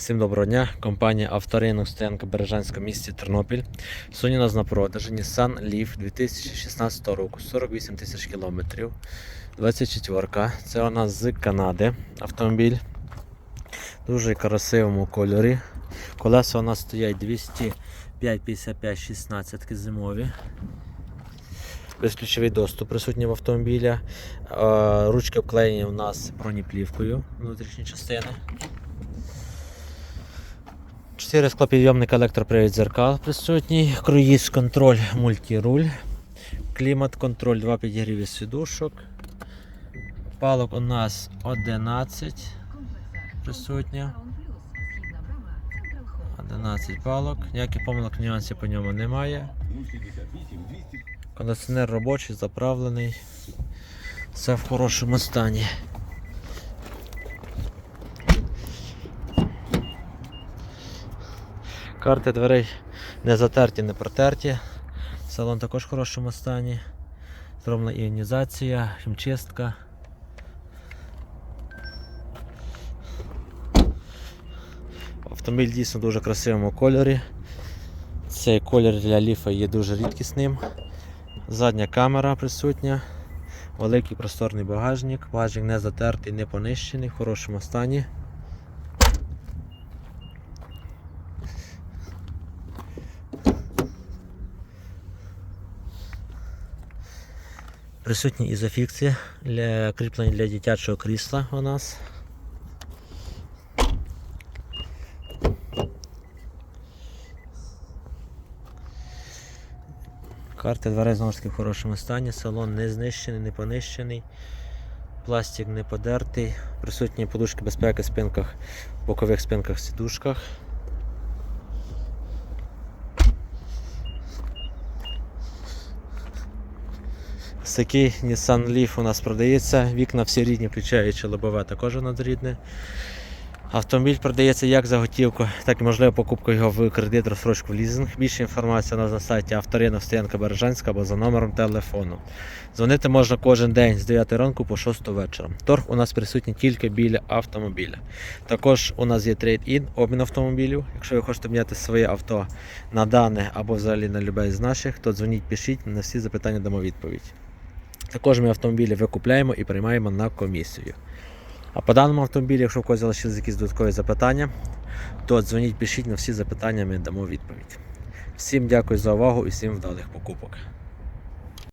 Всім доброго дня. Компанія Авторинок стоянка Бережанська місті Тернопіль. Сьогодні у нас на продажі Nissan Leaf 2016 року, 48 тисяч кілометрів. 24. Це у нас з Канади автомобіль. Дуже красивому кольорі. Колеса у нас стоять 205 55 16 зимові. Безключовий доступ присутній в автомобіля. Е, Ручки обклеєні у нас бронеплівкою внутрішні частини. 4 склопідйомника електропривід дзеркал присутній, круїз контроль мультируль, клімат контроль, 2 підігріві сидушок. Палок у нас 11 присутня. 11 палок. Ніяких помилок нюансів по ньому немає. Кондиціонер робочий, заправлений. Все в хорошому стані. Карти дверей не затерті, не протерті. Салон також в хорошому стані. Зроблена іонізація, хімчистка. Автомобіль дійсно в дуже красивому кольорі. Цей колір для ліфа є дуже рідкісним. Задня камера присутня, великий просторний багажник, багажник не затертий, не понищений, в хорошому стані. Присутні ізофікції для кріплення для дитячого крісла у нас. Карти дверей знову ж таки в хорошому стані, салон не знищений, не понищений, пластик не подертий, присутні подушки безпеки в спинках, бокових спинках сідушках. Ось Nissan Leaf у нас продається. Вікна всі рідні, включаючи лобове, також у нас рідне. Автомобіль продається як за готівку, так і можливо покупка його в кредит, розсрочку в лізинг. Більше інформації у нас на сайті авторина стоянка Бережанська або за номером телефону. Дзвонити можна кожен день з 9 ранку по 6 вечора. Торг у нас присутній тільки біля автомобіля. Також у нас є трейд-ін, обмін автомобілів. Якщо ви хочете міняти своє авто на дане або взагалі на любе з наших, то дзвоніть, пишіть, на всі запитання дамо відповідь. Також ми автомобілі викупляємо і приймаємо на комісію. А по даному автомобілі, якщо у когось залишились якісь додаткові запитання, то дзвоніть, пишіть на всі запитання, ми дамо відповідь. Всім дякую за увагу і всім вдалих покупок.